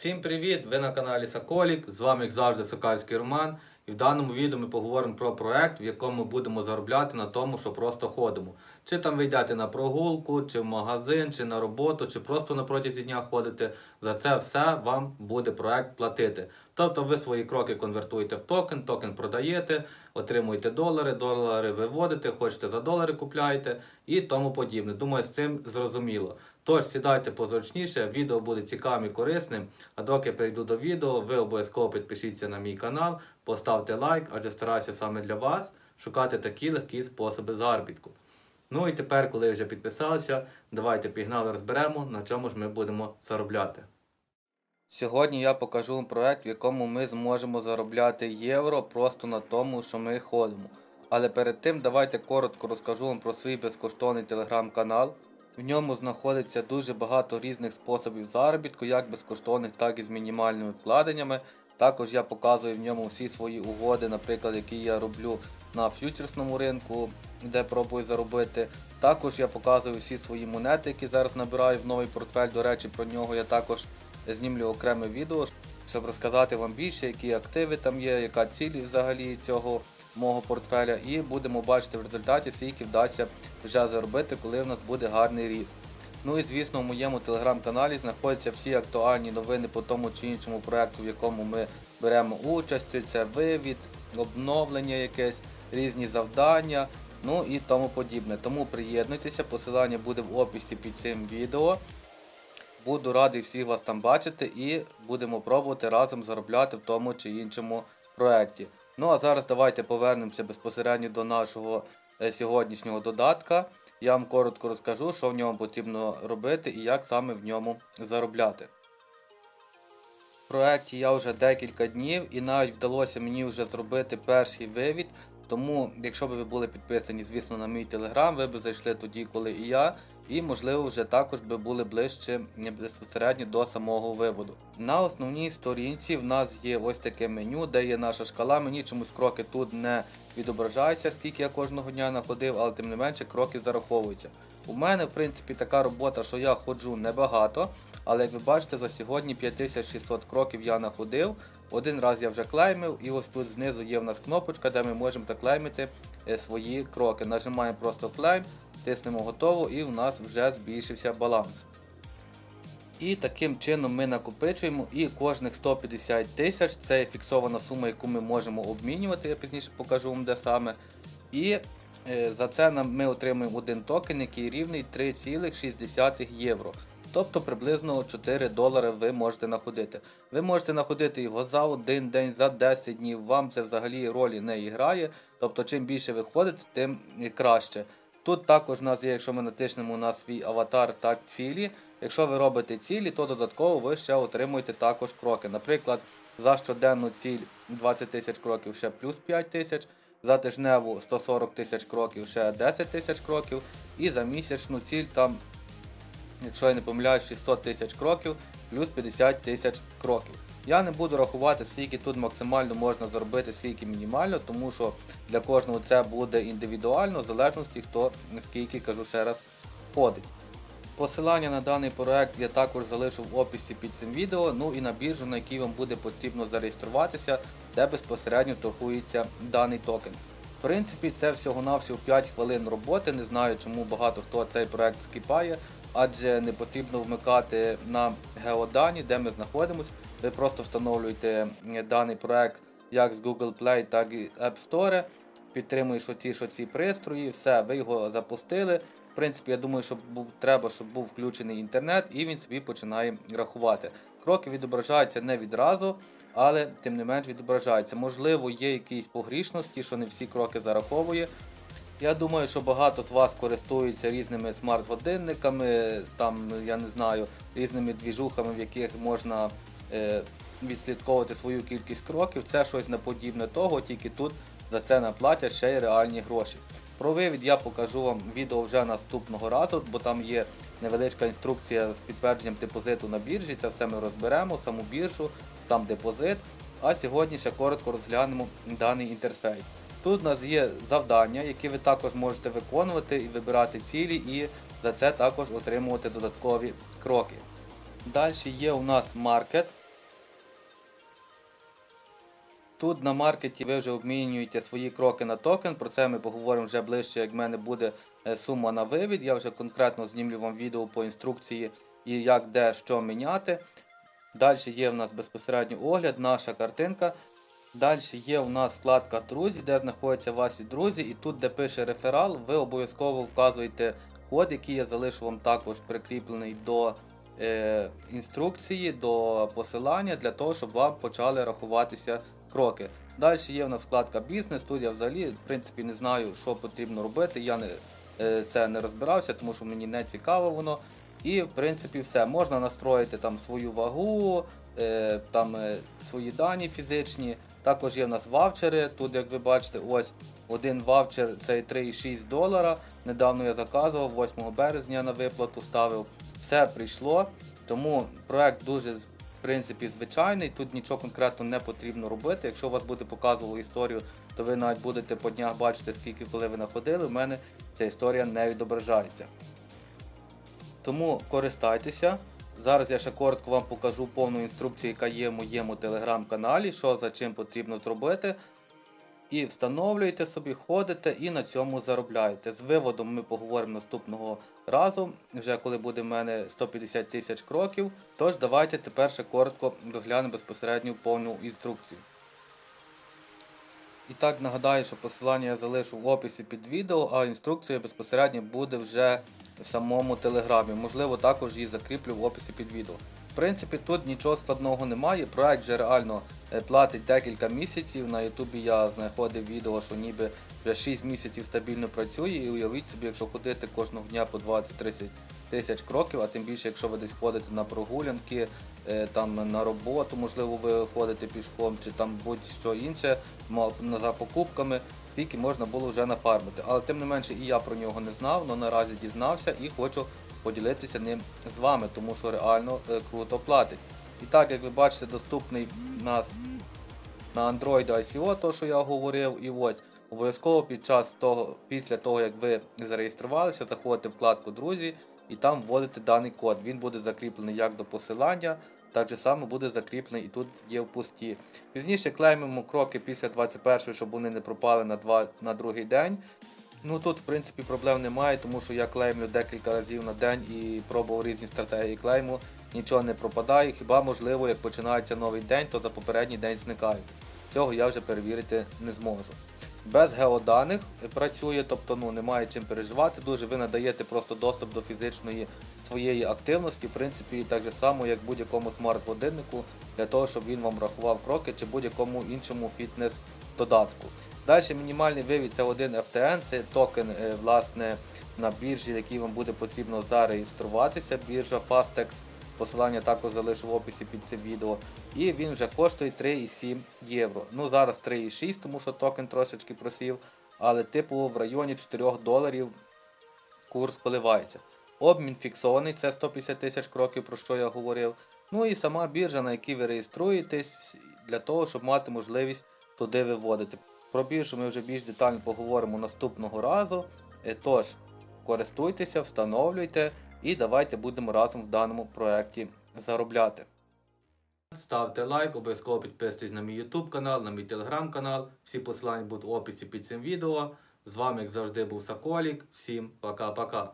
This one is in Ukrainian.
Всім привіт! Ви на каналі Соколік. З вами, як завжди, Сокальський Роман. І в даному відео ми поговоримо про проект, в якому будемо заробляти на тому, що просто ходимо. Чи там ви йдете на прогулку, чи в магазин, чи на роботу, чи просто на протязі дня ходите. За це все вам буде проект платити. Тобто ви свої кроки конвертуєте в токен, токен продаєте, отримуєте долари, долари виводите, хочете за долари купляєте і тому подібне. Думаю, з цим зрозуміло. Тож сідайте позручніше, відео буде цікавим і корисним. А доки перейду до відео, ви обов'язково підпишіться на мій канал, поставте лайк, адже стараюся саме для вас шукати такі легкі способи заробітку. Ну і тепер, коли вже підписалися, давайте пігнали розберемо, на чому ж ми будемо заробляти. Сьогодні я покажу вам проект, в якому ми зможемо заробляти євро просто на тому, що ми ходимо. Але перед тим давайте коротко розкажу вам про свій безкоштовний телеграм-канал. В ньому знаходиться дуже багато різних способів заробітку, як безкоштовних, так і з мінімальними вкладеннями. Також я показую в ньому всі свої угоди, наприклад, які я роблю на фьючерсному ринку, де пробую заробити. Також я показую всі свої монети, які зараз набираю в новий портфель. До речі, про нього я також знімлю окреме відео, щоб розказати вам більше, які активи там є, яка ціль взагалі цього мого портфеля. І будемо бачити в результаті, скільки вдасться вже заробити, коли в нас буде гарний ріст. Ну і звісно, в моєму телеграм-каналі знаходяться всі актуальні новини по тому чи іншому проекту, в якому ми беремо участь. Це вивід, обновлення якесь, різні завдання, ну і тому подібне. Тому приєднуйтеся, посилання буде в описі під цим відео. Буду радий всіх вас там бачити і будемо пробувати разом заробляти в тому чи іншому проєкті. Ну а зараз давайте повернемося безпосередньо до нашого е, сьогоднішнього додатка. Я вам коротко розкажу, що в ньому потрібно робити і як саме в ньому заробляти. В проєкті я вже декілька днів і навіть вдалося мені вже зробити перший вивід. Тому, якщо б ви були підписані, звісно, на мій телеграм, ви б зайшли тоді, коли і я, і можливо вже також би були ближче безпосередньо до самого виводу. На основній сторінці в нас є ось таке меню, де є наша шкала. Мені чомусь кроки тут не відображаються, скільки я кожного дня находив, але тим не менше кроки зараховуються. У мене, в принципі, така робота, що я ходжу небагато, але як ви бачите, за сьогодні 5600 кроків я находив. Один раз я вже клеймив, і ось тут знизу є в нас кнопочка, де ми можемо заклеймити е, свої кроки. Нажимаємо просто клейм, тиснемо готово і в нас вже збільшився баланс. І таким чином ми накопичуємо і кожних 150 тисяч це фіксована сума, яку ми можемо обмінювати, я пізніше покажу вам де саме. І е, за це ми отримуємо один токен, який рівний 3,6 євро. Тобто приблизно 4 долари ви можете знаходити. Ви можете знаходити його за один день, за 10 днів. Вам це взагалі ролі не грає. Тобто, чим більше ви ходите, тим краще. Тут також у нас є, якщо ми натиснемо на свій аватар, так цілі. Якщо ви робите цілі, то додатково ви ще отримуєте також кроки. Наприклад, за щоденну ціль 20 тисяч кроків ще плюс 5 тисяч, за тижневу 140 тисяч кроків ще 10 тисяч кроків, і за місячну ціль там якщо я не помиляюсь, 600 тисяч кроків плюс 50 тисяч кроків. Я не буду рахувати, скільки тут максимально можна зробити, скільки мінімально, тому що для кожного це буде індивідуально, в залежності хто скільки кажу ще раз ходить. Посилання на даний проект я також залишу в описі під цим відео, ну і на біржу, на якій вам буде потрібно зареєструватися, де безпосередньо торгується даний токен. В принципі, це всього-навсього 5 хвилин роботи. Не знаю, чому багато хто цей проект скіпає, адже не потрібно вмикати на геодані, де ми знаходимося. Ви просто встановлюєте даний проект як з Google Play, так і App Store. Підтримуєш оці, що ці пристрої, все, ви його запустили. В принципі, я думаю, що був, треба, щоб був включений інтернет, і він собі починає рахувати. Кроки відображаються не відразу, але тим не менш відображаються. Можливо, є якісь погрішності, що не всі кроки зараховує. Я думаю, що багато з вас користуються різними смарт-годинниками, там, я не знаю, різними двіжухами, в яких можна е, відслідковувати свою кількість кроків. Це щось неподібне того, тільки тут за це наплатять ще й реальні гроші. Про вивід я покажу вам відео вже наступного разу, бо там є невеличка інструкція з підтвердженням депозиту на біржі. Це все ми розберемо, саму біржу, сам депозит. А сьогодні ще коротко розглянемо даний інтерфейс. Тут у нас є завдання, які ви також можете виконувати і вибирати цілі, і за це також отримувати додаткові кроки. Далі є у нас маркет. Тут на маркеті ви вже обмінюєте свої кроки на токен, про це ми поговоримо вже ближче, як в мене буде е, сума на вивід. Я вже конкретно знімлю вам відео по інструкції і як де що міняти. Далі є в нас безпосередньо огляд, наша картинка. Далі є у нас вкладка Друзі, де знаходяться ваші друзі, і тут, де пише реферал, ви обов'язково вказуєте код, який я залишу вам також прикріплений до е, інструкції, до посилання, для того, щоб вам почали рахуватися кроки. Далі є у нас вкладка бізнес. Тут я взагалі в принципі не знаю, що потрібно робити. Я не, е, це не розбирався, тому що мені не цікаво воно. І в принципі все. Можна настроїти там свою вагу, е, там е, свої дані фізичні. Також є в нас ваучери. Тут, як ви бачите, ось один ваучер це 3,6 долара. Недавно я заказував, 8 березня на виплату ставив. Все прийшло. Тому проект дуже в принципі звичайний. Тут нічого конкретно не потрібно робити. Якщо у вас буде показувало історію, то ви навіть будете по днях бачити, скільки коли ви находили. У мене ця історія не відображається. Тому користайтеся. Зараз я ще коротко вам покажу повну інструкцію, яка є в моєму телеграм-каналі, що за чим потрібно зробити. І встановлюєте собі, ходите і на цьому заробляєте. З виводом ми поговоримо наступного разу, вже коли буде в мене 150 тисяч кроків. Тож давайте тепер ще коротко розглянемо безпосередньо повну інструкцію. І так нагадаю, що посилання я залишу в описі під відео, а інструкція безпосередньо буде вже в самому телеграмі. Можливо, також її закріплю в описі під відео. В принципі, тут нічого складного немає. Проект вже реально е, платить декілька місяців. На Ютубі я знаходив відео, що ніби вже 6 місяців стабільно працює. І уявіть собі, якщо ходити кожного дня по 20-30 тисяч кроків, а тим більше, якщо ви десь ходите на прогулянки, е, там на роботу, можливо, ви ходите пішком, чи там будь-що інше, за покупками, скільки можна було вже нафармити. Але тим не менше і я про нього не знав, але наразі дізнався і хочу поділитися ним з вами, тому що реально е, круто платить. І так, як ви бачите, доступний у нас на Android ICO, то що я говорив, і ось обов'язково під час того, після того, як ви зареєструвалися, заходите вкладку Друзі і там вводите даний код. Він буде закріплений як до посилання, так же само буде закріплений і тут є в пусті. Пізніше клеймимо кроки після 21-ї, щоб вони не пропали на, два, на другий день. Ну тут в принципі проблем немає, тому що я клеймлю декілька разів на день і пробував різні стратегії клейму. Нічого не пропадає, хіба можливо, як починається новий день, то за попередній день зникають. Цього я вже перевірити не зможу. Без геоданих працює, тобто ну, немає чим переживати. Дуже ви надаєте просто доступ до фізичної своєї активності, в принципі, так же само, як будь-якому смарт-годиннику, для того, щоб він вам рахував кроки чи будь-якому іншому фітнес-додатку. Далі мінімальний вивід це один FTN, це токен е, власне, на біржі, який вам буде потрібно зареєструватися. Біржа Fastex. Посилання також залишу в описі під цим відео. І він вже коштує 3,7 євро. Ну зараз 3,6, тому що токен трошечки просів. Але типу в районі 4 доларів курс поливається. Обмін фіксований, це 150 тисяч кроків, про що я говорив. Ну і сама біржа, на якій ви реєструєтесь, для того, щоб мати можливість туди виводити. Про біржу ми вже більш детально поговоримо наступного разу. Е, Тож, користуйтеся, встановлюйте і давайте будемо разом в даному проєкті заробляти. Ставте лайк, обов'язково підписуйтесь на мій YouTube канал, на мій телеграм канал. Всі посилання будуть в описі під цим відео. З вами, як завжди, був Соколік. Всім пока-пока.